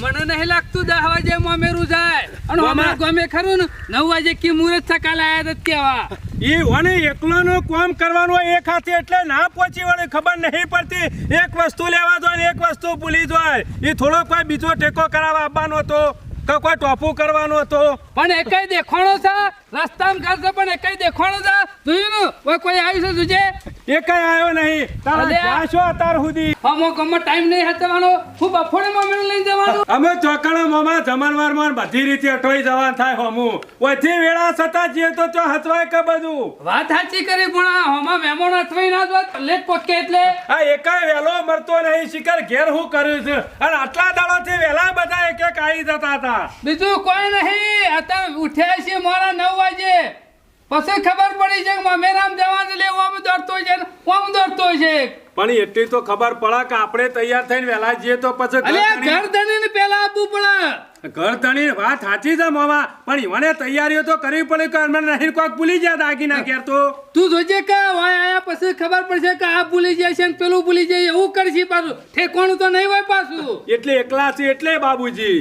મને નહીં લાગતું દસ વાગે મોમેરું જાય. અને અમારે ગમે ખરું ને નવ વાગે કી મુહૂર્ત સકાલ આયા હતા કેવા? એ વને એકલોનું કામ કરવાનું એક હાથે એટલે ના પહોંચી વળે ખબર નહીં પડતી. એક વસ્તુ લેવા દો ને એક વસ્તુ ભૂલી જાય. એ થોડો કોઈ બીજો ટેકો કરાવવા આપવાનો હતો કે કોઈ ટોપું કરવાનો હતો. પણ એકઈ દેખાણો છે રસ્તામાં કરશે પણ એકઈ દેખાણો છે. જોયું ને કોઈ આવ્યું છે જોજે? એ કઈ આવ્યો નહીં. તારા. જ્યાં છો અત્યાર સુધી. અમો ગમો ટાઈમ નહીં હતવાનો. હું બફોડે મામેરું લઈ જવાનો. અમે ચોકણા મોમાં જમણવારમાં બધી રીતે અટવાઈ જવાન થાય હમું ઓથી વેળા સતા જે તો ચો હચવાય કે બધું? વાત સાચી કરી પણ આ હોમાં મહેમાન અથવાઈ ના જોત. લેટ પોકે એટલે. આ એકાય વેલો મરતો નહીં. શિકાર ઘેર હું કર્યું છે. અને આટલા દાડોથી વેલા બધા એક એક આવી જતા હતા. બીજું કોઈ નહીં. અત્યારે ઉઠ્યા છે મારા નવ વાગે. પછી ખબર પડી છે કે મામેરામ જવાન લેવું આમ દોડતો છે આમ દોડતો છે પણ એટલી તો ખબર પડે કે આપણે તૈયાર થઈને વહેલા જઈએ તો પછી ઘર ધણીને પેલા આપવું પડે. ઘર ધણી વાત સાચી છે મામા પણ ઈવને તૈયારીઓ તો કરવી પડે કે અમે નહીં કોક ભૂલી જાય દાગી ના ઘેર તો. તું જોજે કે હોય આયા પછી ખબર પડશે કે આ ભૂલી જાય છે ને પેલું ભૂલી જાય એવું કરશે પાછું. ઠેકોણું તો નહીં હોય પાછું. એટલે એકલા છે એટલે બાબુજી.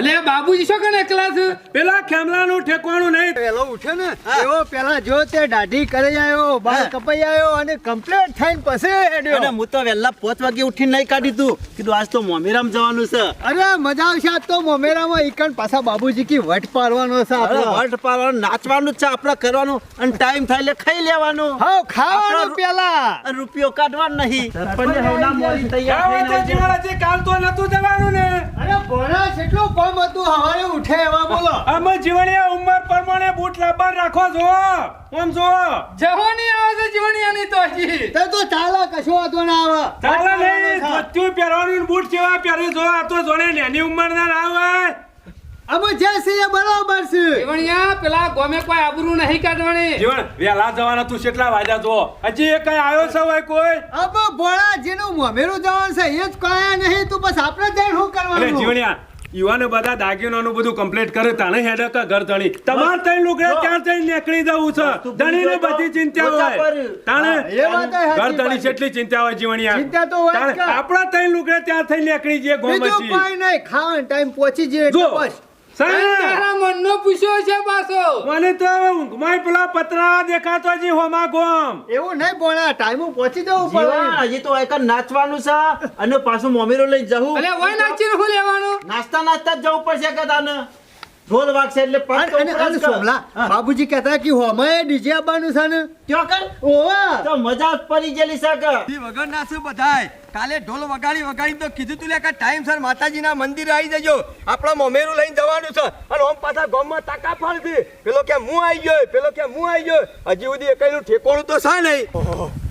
અલે બાબુજી શું કરે એકલા છે? પેલા ખેમલાનું ઠેકોણું નહીં. પેલો ઉઠે ને એવો પેલા જો તે દાઢી કરી આવ્યો બાલ કપાઈ આવ્યો અને કમ્પ્લેટ થઈને પછી અને હું તો વહેલા પાંચ વાગે ઉઠીને નહીં કાઢી તું. કીધું આજ તો મોમેરામ જવાનું છે. અરે મજા આવશે. આજ તો મોમેરામાં ઈકણ પાછા બાબુજી કી વટ પાડવાનો છે આપણે. વટ પાડવાનું નાચવાનું છે આપણે કરવાનું. અને ટાઈમ થાય એટલે ખાઈ લેવાનું. હા ખાવાનું પેલા. અને રૂપિયો કાઢવાનો નહીં. સરપંચને હવના મોરી તૈયાર આવજો. જીવાળાજી કાલ તો નતું જવાનું ને. અરે ભણા કેટલું કોમ હતું હવારે ઉઠે એવા બોલો. અમે જીવણીયા ઉંમર પ્રમાણે બૂટ લાંબા રાખો જો આમ જો જવાની આવે છે જીવણીયાની તો હજી. તો તો ચાલે કશો વાંધો ના આવે ચાલે નહીં બધું પહેરવાનું બૂટ કેવા પહેરે જો આ તો જોડે નાની ઉંમરના ના હોય. અમે જે છે એ બરોબર છે. જીવણીયા પેલા ગોમે કોઈ આબરૂ નહીં કાઢવાની. જીવણ વેલા જવાના તું કેટલા વાજા જો હજી એ કઈ આવ્યો છે હોય કોઈ? અબ ભોળા જેનું મોમેરું જવાનું છે એ જ કયા નહીં તું બસ આપણે જઈને શું કરવાનું. જીવણિયા યુવાને બધા દાગીનાનું બધું કમ્પ્લીટ કરે તાણે હેડકા ઘર ધણી. તમાર તઈ લુગડે ત્યાં તઈ નીકળી જવું છે? ધણીને બધી ચિંતા હોય. તાણે એ વાત એ ઘર ધણી જેટલી ચિંતા હોય જીવણિયા. ચિંતા તો હોય કે. આપણા તઈ લુગડે ત્યાં થઈ નીકળી બીજું ગોમચી કોઈ નહીં ખાવાનો ટાઈમ પહોંચી જઈએ જો. બસ. તારા મનનો પૂછ્યો છે પાછો. મને તો પેલા પતરા દેખાતો જી હોમા ગોમ. એવું નહીં ભોળા ટાઈમ પહોંચી જવું પડે. હજી તો એક નાચવાનું છે અને પાછું મોમીરો લઈ જવું. અલે ઓય નાચીને હું નાસ્તા નાસ્તા જ જવું પડશે કે ઢોલ વાગશે એટલે સોમલા બાબુજી કહેતા કે હોમાએ ડીજે આવવાનું છે ને? ક્યાં કર? ઓવા તો મજા પડી ગયેલી છે કે. ઈ વગર નાચું બધાય. કાલે ઢોલ વગાડી વગાડી તો કીધું તું લે કે ટાઈમ સર માતાજીના મંદિરે આવી જજો. આપણા મોમેરું લઈને જવાનું છે. અને ઓમ પાછા ગામમાં તાકા ફાળતી પેલો કે હું આવી ગયો પેલો કે હું આવી ગયો હજી સુધી એકઈનું ઠેકોણું તો છે નહીં.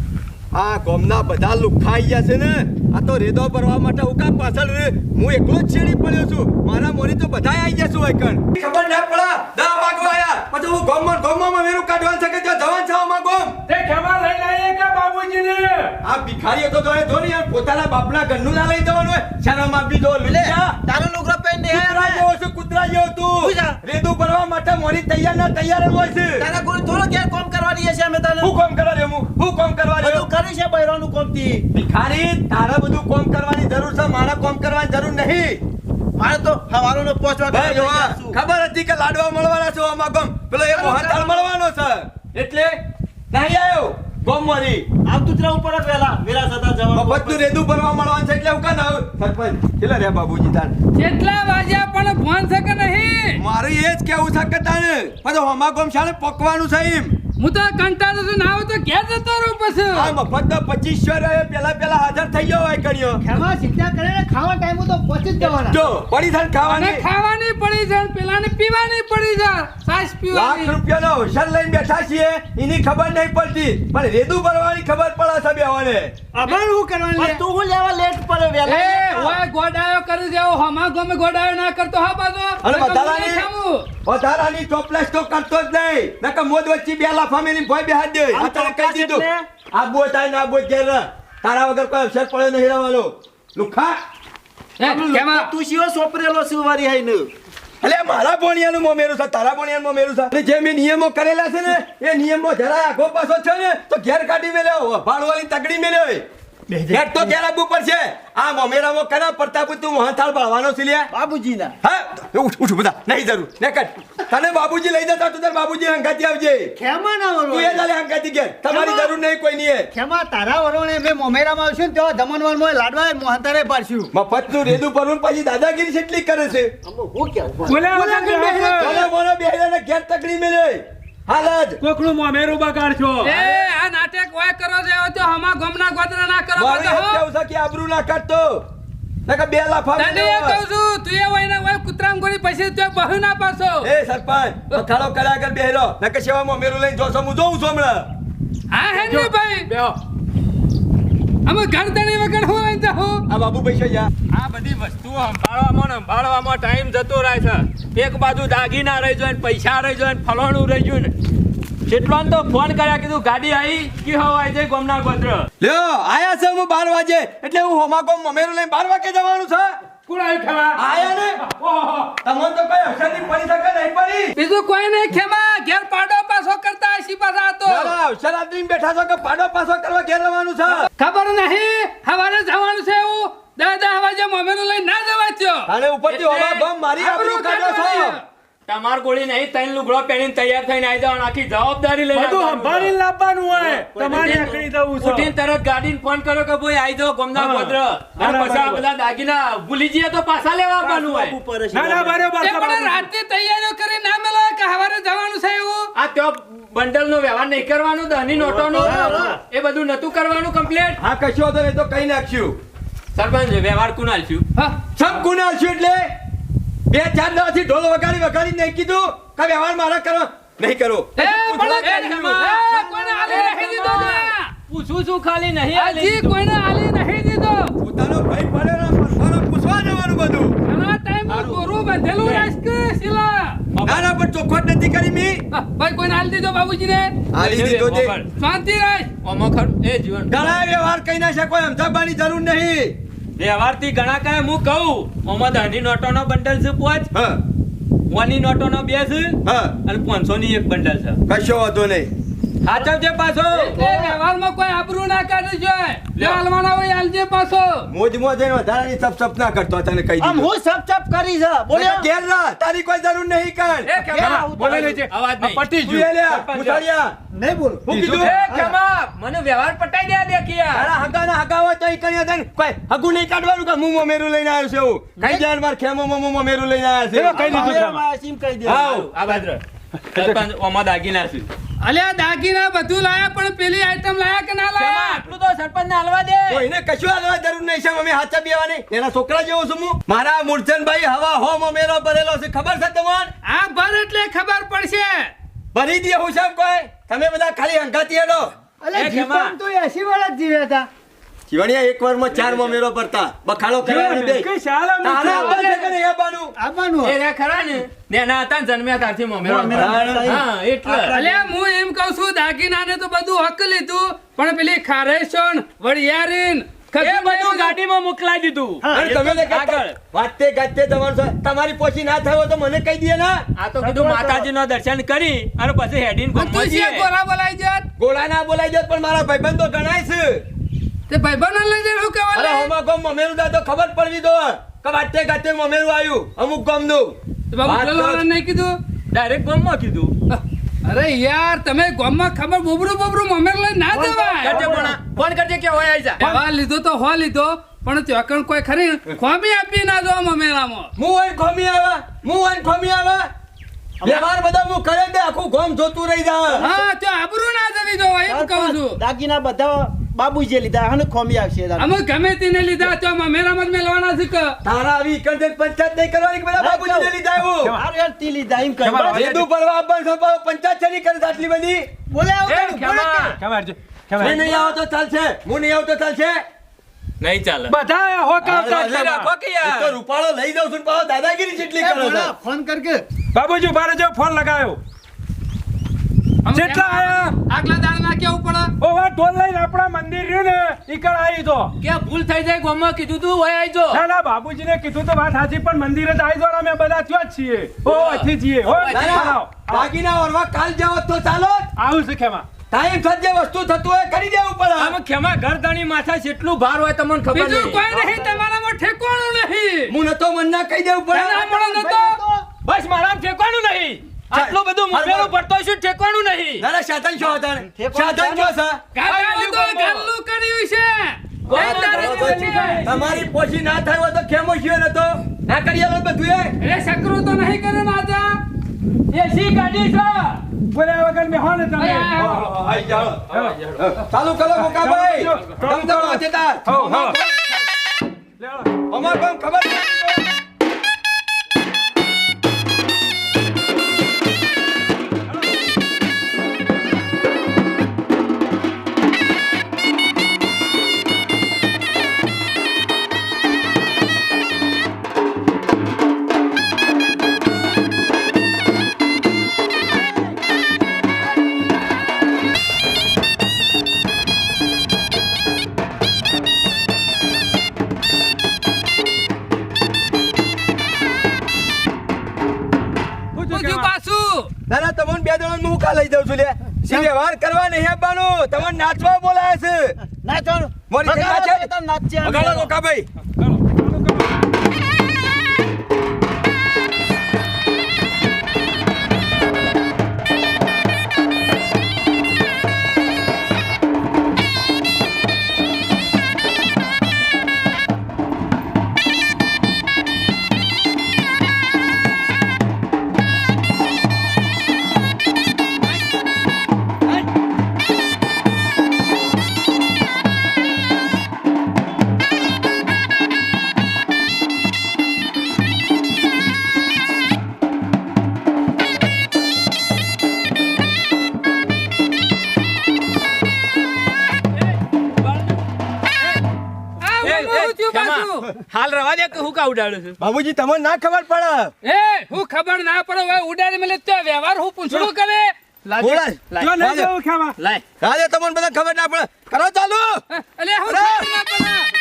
આ ગોમના બધા લુખ્ખા આવી ગયા છે ને? આ તો રેદો ભરવા માટે ઉકા પાછળ રે. હું એકલો જ છેડી પડ્યો છું. મારા મોરી તો બધા આવી ગયા છું એકણ ખબર ના પડા. દા વાગવા આયા પછી હું ગોમમાં ગોમમાં મેરું કાઢવાનું છે કે ત્યાં જવાન છાવમાં ગોમ? તે ખેમા લઈ લાઈએ કે બાબુજીને? આ ભિખારીઓ તો જોડે ધોની યાર પોતાના બાપના ઘરનું ના લઈ જવાનું હોય. શરમ આપી દો લે તારો લુગડો પહેરીને કૂતરા જેવો મોરી તૈયાર ના તૈયાર જ હોય છે. તારા કોઈ થોડો ઘેર કામ કરવાની છે અમે તને. હું કોમ કરવા દે હું હું કોમ કરવા દે બધું કરી છે બૈરાનું કામથી ભિખારી તારા બધું કોમ કરવાની જરૂર છે મારા કોમ કરવાની જરૂર નહીં. મારે તો હવારો નો પહોંચવા ખબર હતી કે લાડવા મળવાના છો આમાં ગમ. પેલો એ મોહન મળવાનો છે. એટલે નહીં આવ્યો? ગોમ મારી આવતું જ રહેવું પડે પહેલા વેલા થતા જવાનું મફતનું રેદું ભરવા મળવાનું છે એટલે હું કાન આવું સરપંચ કેટલા રે બાબુજી તાર કેટલા વાગ્યા પણ ફોન છે કે નહીં. મારું એ જ કેવું છે કે તાને પછી હોમા ગોમ શાળે પકવાનું છે એમ. હું તો કંટાળો તો ના હોય તો ઘેર જતો રહું પછી. આ મફત પચીસો પેલા પેલા હાજર થઈ ગયો હોય કર્યો ખેમા ચિંતા કરે ખાવા ટાઈમ તો પહોંચી જ જવાના. જો પડી જાય ખાવાની. ખાવાની પડી જાય પેલાને પીવાની પડી છે સાસ લાખ રૂપિયાનો હોશિયાર લઈને બેઠા છીએ એની ખબર નહીં પડતી. પણ રેદું ભરવાની ખબર પડે છે બેવાને અમારે શું કરવાનું તું હું લેવા લેટ પડે એ ઓય ગોડાયો કરી દેવો. હમા ગમે ગોડાયો ના કરતો હા બાજુ. અને વધારાની વધારાની ચોપલેસ તો કરતો જ નહીં. નકર મોજ વચ્ચે બે લાફા મેલી ભોય બેહાડ દે. આ તને કહી દીધું. આ ના બોય ઘેર તારા વગર કોઈ અવસર પડ્યો નહીં રહેવાનો. લુખા. તું શિવ સોપરેલો શિવ વારી હાઈને. અલે, મારા ભોણિયાનું મોમેરું છે, તારા ભણિયાનું મોમેરું છે. અને જે મેં નિયમો કરેલા છે ને, એ નિયમો જરા આખો પાછો છે ને તો ઘેર કાઢી મેલ્યો ભાડવાની તગડી મેલ્યો ઘેર તો ઘેર આવવું છે. આ મોમેરામાં કના પ્રતાપ તું મહાથાળ બળવાનો છે લ્યા. બાબુજીના. હા? ઉઠ ઉઠ બધા. નહીં જરૂર. ને કટ. તને બાબુજી લઈ જતા તું તાર બાબુજી હંગાતી આવજે. ખેમા ના તું એ જાલે હંગાતી ઘેર. તમારી જરૂર નહીં કોઈ નહીં ખેમા તારા વરોણે મેં મોમેરામાં આવશું તો તેવા દમણવારમાં લાડવા મોહંતારે પાડશું. મફતનું રેદુ પરવું પછી દાદાગીરી કેટલી કરે છે. હું કે બોલ્યા બોલ્યા વગર વગર બેહો. મોને મોને ઘેર તકડી મેલે. હાલ જ કોકનું મોમેરું બગાડશો એ આ નાટક ઓય કરો છો તો હમા ગમના ગોતરા ના કરો હો. કેવું છે કે આબરૂ ના કાઢતો? નકર બે લાફા તને એ કહું છું તું એ વાય ને વાય કૂતરામ ગોળી પછી તો બહુ ના પાછો એ સરપંચ પથાળો કર્યા કર બેહેલો નકર સેવામાં મેરું લઈને જોશો હું જોઉં છું હમણાં. હા હે ભાઈ. બેહો. અમે ઘર દણી વગર હું અહીં જાઉં? આ બાબુ પૈસા જા આ બધી વસ્તુઓ સંભાળવામાં ને સંભાળવામાં ટાઈમ જતો રહે છે. એક બાજુ દાગીના રહી જાય પૈસા રહી જાય ને ફલાણું રહી ગયું ને જેટલો તો ફોન કર્યા કીધું ગાડી આવી કે હવાય છે ગોમના ગોત્ર લ્યો આયા છે હું બાર વાગે. એટલે હું હોમાકો મમેરું લઈને બાર વાગે જવાનું છે. કોણ આવ્યું ખેમા? આયા ને? તમને તો કઈ અવસરની પડી શકે નહીં પડી. બીજું કોઈ નહીં ખેમા ઘેર પાડો પાછો કરતા હશી પાછા તો. ના, ના, બેઠા છો કે પાડો પાછો કરવા ઘેર રહેવાનું છે? ખબર નહીં હવારે જવાનું છે એવું. દાદા વાગે મમ્મીનું લઈ ના જવાચ્યો અને ઉપરથી હોમા બમ મારી આબરૂ કાઢો છો. તમાર ગોળી નહીં તૈન લુગડો પહેરીને તૈયાર થઈને આવી જવાનું આખી જવાબદારી લઈને બધું સંભાળી લાવવાનું હોય. તમારે આકડી દઉં છું ઉઠીને તરત ગાડીને ફોન કર્યો કે ભાઈ આવી જાવ ગોમના. ગોત્ર અને પછી આ બધા દાગીના ભૂલી જઈએ તો પાછા લેવા આવવાનું હોય. ના ના બરોબર પણ રાતે તૈયારીઓ કરી ના મેલો કે હવારે જવાનું છે એવું? આ તો બંડલ નો વ્યવહાર નહીં કરવાનો ધની નોટો નો એ બધું નતું કરવાનું કમ્પ્લીટ હા કશો હતો એ તો કઈ નાખ્યું? સરપંચ વ્યવહાર કુનાલ છું હા. સબ કુનાલ છું એટલે? બે ચાર દાડાથી ઢોલ વગાડી વગાડી નહીં કીધું. કે વ્યવહાર મારા કરો? નહીં કરો. ને. પૂછું છું ખાલી નહીં આલી હજી કોઈને આલી નહીં દીધો. પોતાનો ભાઈ પડે ને પરસાનો પૂછવા જવાનું બધું. ઘણા ટાઈમ ગોરું બાંધેલું રાખ કે શીલા? ના ના પણ ચોખવટ નથી કરી મી. ભાઈ કોઈને આલી દીધો બાબુજીને? આલી દીધો તે શાંતિ રાખ ઓમો ખર એ જીવન. ઘણા વ્યવહાર કઈ ના શકો એમ થવાની જરૂર નહીં. વ્યવહારથી ઘણા કાંઈ હું કહું ઓમાં દહની નોટોનો બંડલ છે પોચ. હા. ઓની નોટોનો બે છે હા. અને પાંચસો ની એક બંડલ છે. કશો વાંધો નહીં. સાચવજે પાછો. એટલે વ્યવહારમાં કોઈ આબરૂ ના કાઢી જોઈએ જે હાલવાના હોય હાલજે પાછો. મોજ મોજ એને વધારાની સપ સપ ના કરતો તને કહી દીધું. હું સપ સપ કરી છે. બોલ્યો. કેર ના તારી કોઈ જરૂર નહીં કર. એ કેમા? બોલે છે. અવાજ નહીં. પટી જુ લે લ્યા, નહીં બોલું. હું કીધું? એ કેમા મને વ્યવહાર પટાઈ દે દેખિયા તારા હગાના હગા હોય તો ઈ કરી દે કોઈ હગુ નહીં કાઢવાનું કે મુમો મેરું લઈને આવ્યો છે હું? કઈ જાણ માર ખેમો મુમો મેરું લઈને આવ્યો છે? કઈ દીધું કેમા સીમ કહી દે આવ. આ બાદર. સરપંચ ઓમાં દાગીના છે. અલ્યા દાગીના બધું લાયા પણ પેલી આઈટમ લાયા કે ના લાયા? આટલું તો સરપંચ ને હાલવા દે. એને કશું હાલવા જરૂર નહીં છે અમે હાચા બેવાની એના છોકરા જેવો છું હું. મારા મૂર્છનભાઈ હવા હો મોમેરો ભરેલો છે. ખબર છે તમને? આ ભર એટલે ખબર પડશે. ભરી દે હું સાહેબ કોઈ? તમે બધા ખાલી હંગાતી હેડો. અલે. જીવન તો એસી વર્ષ જ જીવ્યા હતા જીવણિયા એક વારમાં ચાર મોમેરો ભરતા. બખાડો કરવાની બે. કઈ તારા મૂકી. આપવા છે કે નહીં એ રે ખરા ને? નેના હતા જન્મ્યા તારથી મોમેરો મોમેરો. હા એટલે. અલે હું એમ કહું છું દાગીનાને તો બધું હક લીધું પણ પેલી ખારેશન વડિયારીન બધું ગાડીમાં મોકલાઈ દીધું. અને તમે ને આગળ. વાતે ગાતે જવાનું તમારી પોચી ના થયો તો મને કહી દે ના. આ તો કીધું માતાજી નો દર્શન કરી અને પછી હેડીન. ગોરા બોલાઈ જાત. ગોળા ના બોલાઈ જાત પણ મારા ભાઈબંધો ગણાય છે. તે ભાઈબંધો લઈ જઈને શું કહેવાય અરે હોમા ગમ મમેરું દાદો તો ખબર પડવી દો. કે વાટે ગાતે મમેરું આવ્યું અમુક ગમનું. તો બાબુ નહીં કીધું? ડાયરેક્ટ ગોમમાં કીધું. અરે યાર તમે ગામમાં ખબર બોબરું બોબરું મમેર લઈ ના દેવાય ફોન કરજે કે હોય આઈ જા. દવા લીધો તો હો લીધો પણ ત્યોકણ કોઈ ખરી? ખોમી આપી ના દો મમેરામાં. હું હોય ખોમી આવા? હું હોય ખોમી આવા? વ્યવહાર બધા હું કરે દે આખું ગોમ જોતું રહી જાય. હા તો આબરૂ ના જવી જો એમ કહું છું. દાગીના બધા બાબુજીએ લીધા હને ખોમી આવશે દાદા. અમે ગમે તેને લીધા તો મમેરામાં જ મેલવાના છે કે? તારા આવી ઇકંદર પંચાયત નહીં કરવાની કે બધા બાપુજીને લીધા એવું હારું યાર, તી લીધા એમ કહી. વેદુ પરવા આપવાનું છે, પંચાયત છે નહીં કરે આટલી બધી? બોલે આવવાનું, બોલે ખેમા. કે. હું નહીં આવો તો ચાલશે. હું નહીં આવું તો ચાલશે. નહીં ચાલે. બધા હોકા. રાખો કે યાર. તો રૂપાળો લઈ જાઉં છું ને પાછો દાદાગીરી જેટલી કરો છો. ફોન કરકે બાબુજી બારે જો ફોન લગાયો અમે જેટલા આયા? આગલા કેવું પડે? ઓવા ઢોલ લઈને આપણા મંદિર રહ્યું ને ઈકળ આવી તો કે ભૂલ થઈ જાય ગોમમાં? કીધું તું હોય આવી જો. ના ના બાબુજીને કીધું તો વાત સાચી પણ મંદિરે જ આવી જો અમે બધા ત્યાં જ છીએ. ઓ અહીંથી છીએ હો ના, ના. દાગીના ઓરવા કાલ જાવ તો ચાલો. આવું છે ખેમા. ટાઈમ સર જે વસ્તુ થતું હોય કરી દેવું પડે. આમાં ખેમા ધણી માથા જેટલું ભાર હોય તમને ખબર બીજું કોઈ નહીં નહીં તમારામાં ઠેકવાનું નહીં. હું નતો મનના કહી દેવું પડે. હમણાં નતો. બસ મારા ઠેકવાનું નહીં. આટલું બધું મોમેરું પડતો છે ઠેકવાનું નહીં? ના ના સાધન છો હતા શેતાન છો સર. કાકા તો ગલ્લું કર્યું છે. તમારી પોછી ના થાય હોય તો કેમો છે ને તો ના કરીએ લો બધું એ. એ સકરો તો નહીં કરે રાજા. એસી કાઢી છો? બોલ્યા વગર મે ને તમે. આઈ જાઓ. ચાલુ કરો મોકાભાઈ ભાઈ. તમ તો વાંચેતા હો, હો. લેવડો. અમાર પણ ખબર નાચે વગાડો મોકાભાઈ ચાલો, દે કે હું કા ઉડાડું છું. બાબુજી તમને ના ખબર પડે. એ હું ખબર ના પડે હવે ઉડાડી મેલે તો વ્યવહાર હું પૂછડું કરે? લાય રાજે તમને બધા ખબર ના પડે. કરો ચાલુ. અલે હું ખબર ના પડે.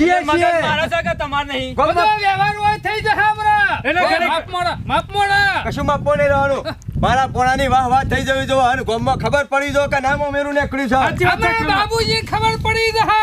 જીએ છીએ મારો છે કે તમાર નહીં? બધો વ્યવહાર હોય થઈ જશે હમરા એને ઘરે- માપ મોડા માપ મોડા. કશું માપો મોડે રહેવાનું? મારા પોણાની વાહ વાહ થઈ જવી જો અને ગોમમાં ખબર પડી જો કે નામ મેરું નીકળ્યું છે. બાબુજી ખબર પડી જશે.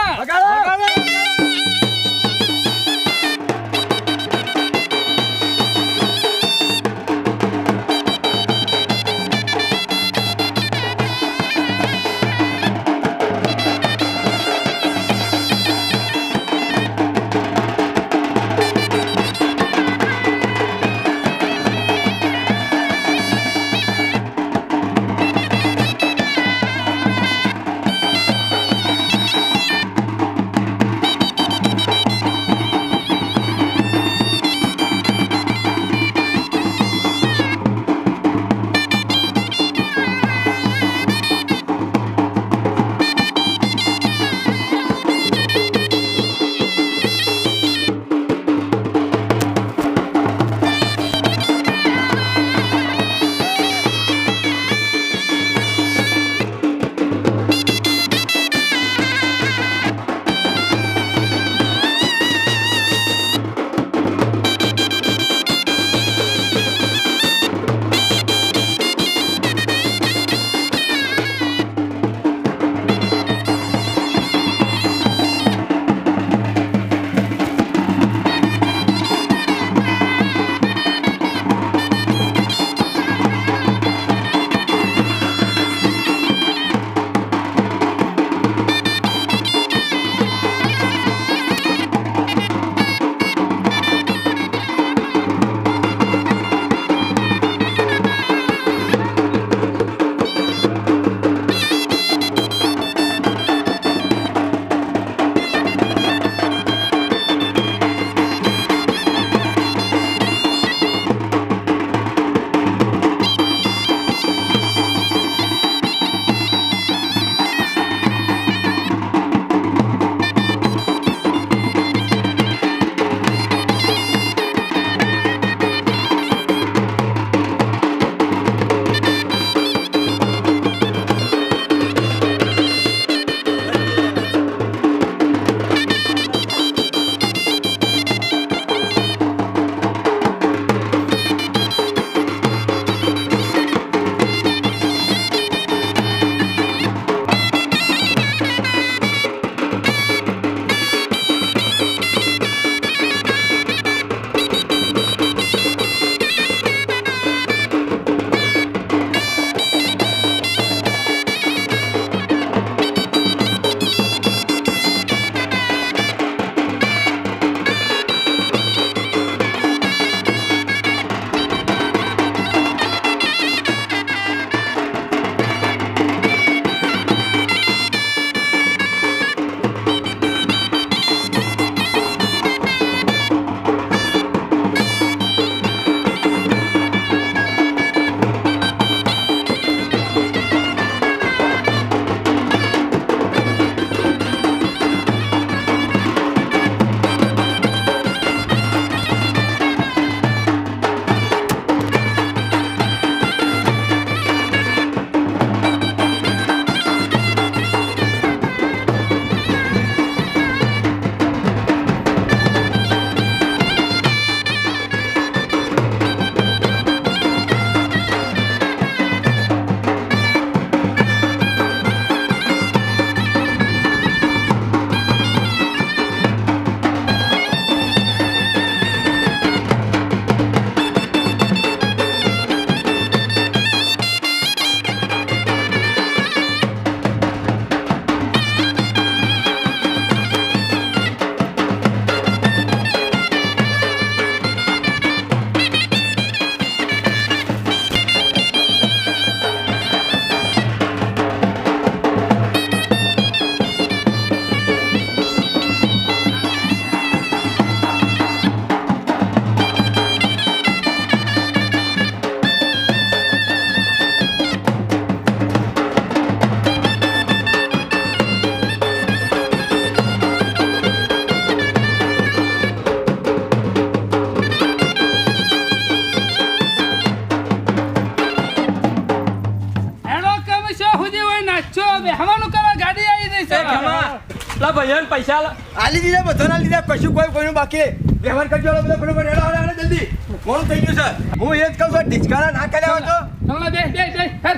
આલી દીધા બધાના લીધા કશું કોઈ કોઈનું બાકી વ્યવહાર કરજો હાલો બધા ફટાફટ હેડો, હેડો, જલ્દી મોડું થઈ ગયું છે હું એ જ કહું છું ઢીચકારા ના કર્યા તો ચાલો બે બે બે સર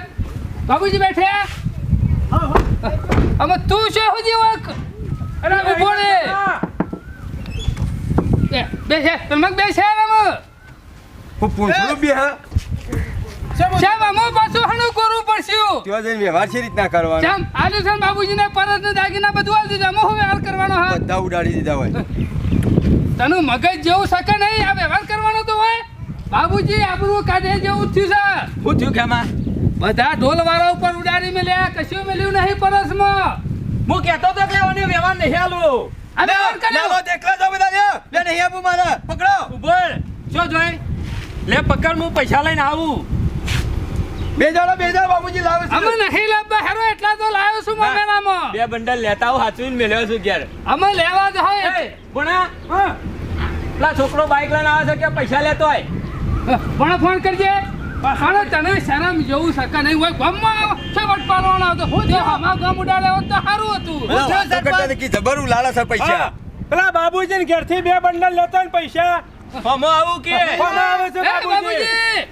બાબુજી બેઠે અમે તું છે હુજી વક અરે ઊભો રે બે છે તમે બે છે અમે હું પૂછું બી હા શ્યામ અમે પાછું હણું કરવું પડશે. ત્યાં જઈને વ્યવહાર છે રીતના કરવાનો? સાહેબ આજે છે બાબુજીને પરત ને દાગીના બધું આલી દીધું. અમે શું વ્યવહાર કરવાનો હા? બધા ઉડાડી દીધા હોય. તનું મગજ જેવું શકે નહીં આ વ્યવહાર કરવાનો તો હોય. બાબુજી આબરૂ કાઢે જેવું થયું છે શું થયું ખેમા બધા ઢોલ વાળા ઉપર ઉડાડી મેલ્યા કશું મેલ્યું નહીં પરસમાં. હું કહેતો તો કે આનો વ્યવહાર નહીં આલું અને વ્યવહાર કર્યો? લે, દેખલા જાઓ બધા. લે નહીં આપું મારા. પકડો. ઊભો જો શું જોઈ. લે પકડ હું પૈસા લઈને આવું. બે જાડો બે જાડો બાબુજી લાવે છે. અમે નહીં લાવવા હેરો એટલા તો લાવ્યો છું મમેનામાં બે બંડલ લેતા આવું હાચવીને મેલ્યો છું ઘેર. અમે લેવા જ હોય. ભણા પેલા છોકરો બાઈક લઈને આવે છે કે પૈસા લેતો હોય? પણ ફોન કરજે. પણ તને શરમ જેવું શકે નહીં હોય ગામમાં છે વટપાલવાનો હતો. હું જો હમા ગામ ઉડાડે હોત તો સારું હતું. કે જબર ઉલાળા છે પૈસા. પેલા બાબુજી ઘેરથી બે બંડલ લેતો ને પૈસા. હમો આવું કે? હમો આવે છે બાબુજી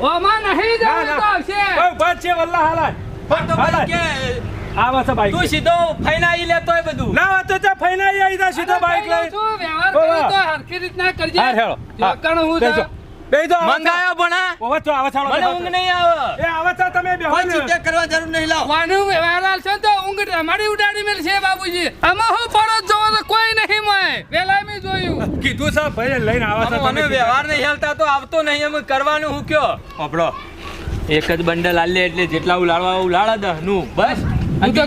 ઓમાં નહીં જવું. તો આવશે. વાત છે વલ્લા હાલા પણ તો કે આવે છે બાઈક તું સીધો ફાઈનાઈ લેતો હોય બધું. ના વાત તો ચા ફઈને આવી જા સીધો બાઈક લઈ શું વ્યવહાર કર્યો તો હરખી રીતના કરજે. હા હેળો. કણ હું બેસો તો- બેસો આવે મંગાયો ભણા ઓવે તો આવે મને. ઊંઘ નહીં આવે. એ આવે તમે બેહો કોઈ ચિંતા કરવા જરૂર નહીં લાવ. વાનું વ્યવહાર છે તો ઊંઘ રમાડી ઉડાડી મેલ છે બાબુજી આમાં હું પડો જોવો તો કોઈ નહીં મોય વેલા મેં જોયું. કીધું છે ભાઈ લઈને આવે તમે વ્યવહાર નહીં હાલતા તો આવતો નહીં એમ કરવાનું હું કયો? આપણો એક જ બંડલ આલે એટલે જેટલા ઉલાડવા ઉલાડા દહનું બસ. અને તો.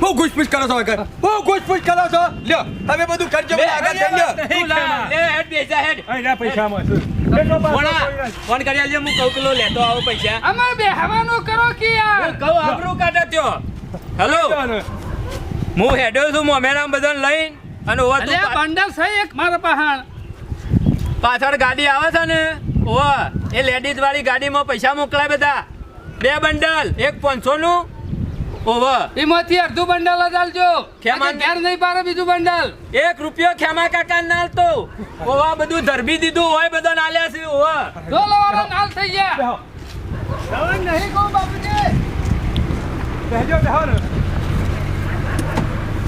હું ઘૂસપૂસ કરો છો વગર હું ઘૂસપૂસ કરો છો. લ્યો તમે બધું કરજો આગળ થઈ લ્યો લે હેડ બેસા હેડ. અહીં પૈસા મળશે બેસો પાછો ભણા, કોઈ નહીં. ફોન કરી આલજે, હું કહું પેલો લેતો આવો પૈસા. અમાર બે હવાનું કરો કે યાર? હું કહું આબરૂ કાઢે ત્યો. હેલો હું હેડો છું મોમેરામ બધાને લઈને અને ઓવા તું બંડલ છે એક મારા પહાણ. પાછળ ગાડી આવે છે ને ઓવા એ લેડીઝ વાળી ગાડીમાં પૈસા મોકલાય બધા. બે બંડલ એક પાંચસો નું ઓવા. એમાંથી અડધું બંડલ જ આલજો. ખેમાન- ઘેર નહીં પારે બીજું બંડલ. એક રૂપિયો ખેમા કાકા નાલ તો. ઓવા બધું ધરબી દીધું હોય બધા નાલ્યા છે ઓવા. ડોલો વાળો નાલ થઈ ગયા. હવે નહીં કહું બાપુજી. બેહજો, બેહો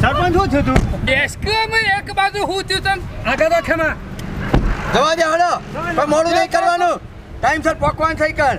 સરપંચ શું થયું તું? ડેસ્કમાં એક બાજુ હું થયું તન આગળ તો ખેમા. જવા દે હળો. પણ મોડું નહીં કરવાનું. ટાઈમસર પકવાન થઈ કર.